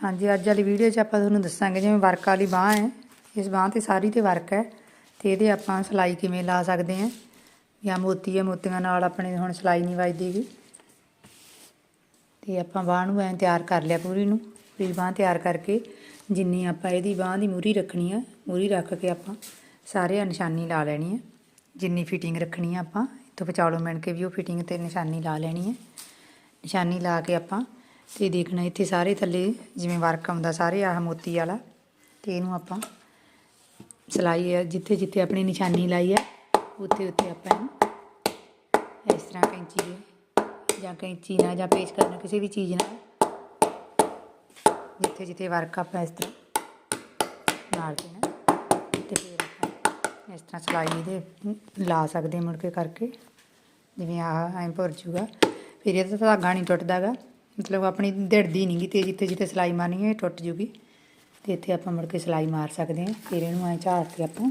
ਹਾਂਜੀ, ਅੱਜ ਵਾਲੀ ਵੀਡੀਓ 'ਚ ਆਪਾਂ ਤੁਹਾਨੂੰ ਦੱਸਾਂਗੇ ਜਿਵੇਂ ਵਰਕ ਵਾਲੀ ਬਾਹ ਹੈ। ਇਸ ਬਾਹ ਤੇ ਸਾਰੀ ਤੇ ਵਰਕ ਹੈ ਤੇ ਇਹਦੇ ਆਪਾਂ ਸਿਲਾਈ ਕਿਵੇਂ ਲਾ ਸਕਦੇ ਹਾਂ ਜਾਂ ਮੋਤੀ ਹੈ ਮੋਤੀਆਂ ਨਾਲ ਆਪਣੇ ਹੁਣ ਸਿਲਾਈ ਨਹੀਂ ਵੱਜਦੀ ਗੀ। ਤੇ ਆਪਾਂ ਬਾਹ ਨੂੰ ਐਂ ਤਿਆਰ ਕਰ ਲਿਆ ਪੂਰੀ ਨੂੰ, ਪੂਰੀ ਬਾਹ ਤਿਆਰ ਕਰਕੇ ਜਿੰਨੀ ਆਪਾਂ ਇਹਦੀ ਬਾਹ ਦੀ ਮੂਰੀ ਰੱਖਣੀ ਆ, ਮੂਰੀ ਰੱਖ ਕੇ ਆਪਾਂ ਸਾਰੇ ਨਿਸ਼ਾਨੀ ਲਾ ਲੈਣੀ ਹੈ ਜਿੰਨੀ ਫਿਟਿੰਗ ਰੱਖਣੀ ਆ ਆਪਾਂ ਇੱਥੋਂ ਵਿਚਾਲੋਂ ਮਿਣ ਕੇ ਵੀ ਉਹ ਫਿਟਿੰਗ ਤੇ ਨਿਸ਼ਾਨੀ ਲਾ ਲੈਣੀ ਹੈ ਨਿਸ਼ਾਨੀ ਲਾ ਕੇ ਆਪਾਂ ਤੇ ਦੇਖਣਾ ਇੱਥੇ ਸਾਰੇ ਥੱਲੇ, ਜਿਵੇਂ ਵਰਕ ਆਉਂਦਾ ਸਾਰੇ ਆਹ ਮੋਤੀ ਵਾਲਾ, ਤੇ ਇਹਨੂੰ ਆਪਾਂ ਸਿਲਾਈ ਹੈ ਜਿੱਥੇ ਜਿੱਥੇ ਆਪਣੀ ਨਿਸ਼ਾਨੀ ਲਾਈ ਹੈ ਉੱਥੇ ਉੱਥੇ ਆਪਾਂ ਇਹਨੂੰ ਇਸ ਤਰ੍ਹਾਂ ਕੈਂਚੀ ਦੇ ਜਾਂ ਕੈਂਚੀ ਨਾਲ ਜਾਂ ਪੇਚ ਕਰਨ ਕਿਸੇ ਵੀ ਚੀਜ਼ ਨਾਲ, ਜਿੱਥੇ ਜਿੱਥੇ ਵਰਕ ਆਪਾਂ ਇਸ ਤਰ੍ਹਾਂ ਨਾਲ ਦੇਣਾ, ਤੇ ਫਿਰ ਆਪਾਂ ਇਸ ਤਰ੍ਹਾਂ ਸਿਲਾਈ ਦੇ ਲਾ ਸਕਦੇ ਮੁੜ ਕੇ ਕਰਕੇ, ਜਿਵੇਂ ਆਹ ਐਂ ਭੁਰ ਜੂਗਾ, ਫਿਰ ਇਹਦਾ ਧਾਗਾ ਨਹੀਂ ਟੁੱਟਦਾਗਾ ਮਤਲਬ ਆਪਣੀ ਦਿੜਦੀ ਨਹੀਂ ਗੀ ਤੇ ਜਿੱਥੇ ਜਿੱਥੇ ਸਿਲਾਈ ਮਾਰਨੀ ਹੈ ਇਹ ਟੁੱਟ ਜੂਗੀ। ਤੇ ਇੱਥੇ ਆਪਾਂ ਮੁੜ ਕੇ ਸਿਲਾਈ ਮਾਰ ਸਕਦੇ ਹਾਂ। ਫਿਰ ਇਹਨੂੰ ਐਂ ਝਾੜ ਕੇ ਆਪਾਂ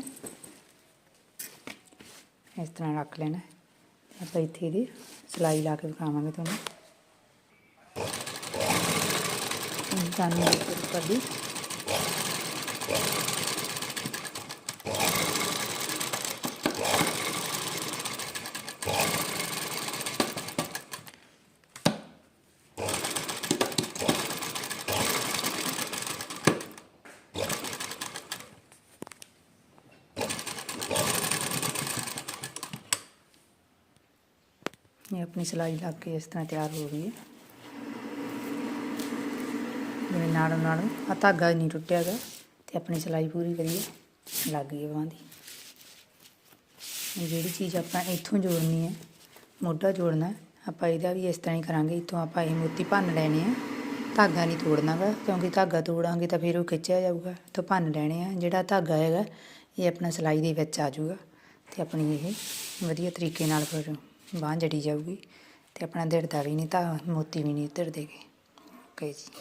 ਇਸ ਤਰ੍ਹਾਂ ਰੱਖ ਲੈਣਾ। ਆਪਾਂ ਇੱਥੇ ਇਹਦੀ ਸਿਲਾਈ ਲਾ ਕੇ ਵਿਖਾਵਾਂਗੇ ਤੁਹਾਨੂੰ। ਨਿਸ਼ਾਨੀ ਉੱਪਰ ਦੀ ਇਹ ਆਪਣੀ ਸਿਲਾਈ ਲੱਗ ਕੇ ਇਸ ਤਰ੍ਹਾਂ ਤਿਆਰ ਹੋ ਗਈ ਹੈ। ਜਿਵੇਂ ਨਾਲੋਂ ਨਾਲੋਂ ਆ ਧਾਗਾ ਨਹੀਂ ਟੁੱਟਿਆ ਗਾ ਤੇ ਆਪਣੀ ਸਿਲਾਈ ਪੂਰੀ ਕਰੀਏ, ਲੱਗ ਗਈ ਬਾਂਹ ਦੀ। ਜਿਹੜੀ ਚੀਜ਼ ਆਪਾਂ ਇੱਥੋਂ ਜੋੜਨੀ ਹੈ, ਮੋਢਾ ਜੋੜਨਾ, ਆਪਾਂ ਇਹਦਾ ਵੀ ਇਸ ਤਰ੍ਹਾਂ ਹੀ ਕਰਾਂਗੇ, ਇੱਥੋਂ ਆਪਾਂ ਇਹ ਮੋਤੀ ਭੰਨ ਲੈਣੇ ਆ। ਧਾਗਾ ਨਹੀਂ ਤੋੜਨਾ ਗਾ, ਕਿਉਂਕਿ ਧਾਗਾ ਤੋੜਾਂਗੇ ਤਾਂ ਫਿਰ ਉਹ ਖਿੱਚਿਆ ਜਾਊਗਾ ਤੋਂ ਭੰਨ ਲੈਣੇ ਆ। ਜਿਹੜਾ ਧਾਗਾ ਹੈਗਾ, ਇਹ ਆਪਣਾ ਸਿਲਾਈ ਦੇ ਵਿੱਚ ਆ ਜਾਊਗਾ ਤੇ ਆਪਣੀ ਇਹ ਵਧੀਆ ਤਰੀਕੇ ਨਾਲ ਫਿਰ ਬਾਂਹ ਜੜੀ ਜਾਊਗੀ ਅਤੇ ਆਪਣਾ ਦਿੜਦਾ ਵੀ ਨਹੀਂ ਤਾਂ ਮੋਤੀ ਵੀ ਨਹੀਂ ਧਿਰਦੇਗੇ ਓਕੇ ਜੀ।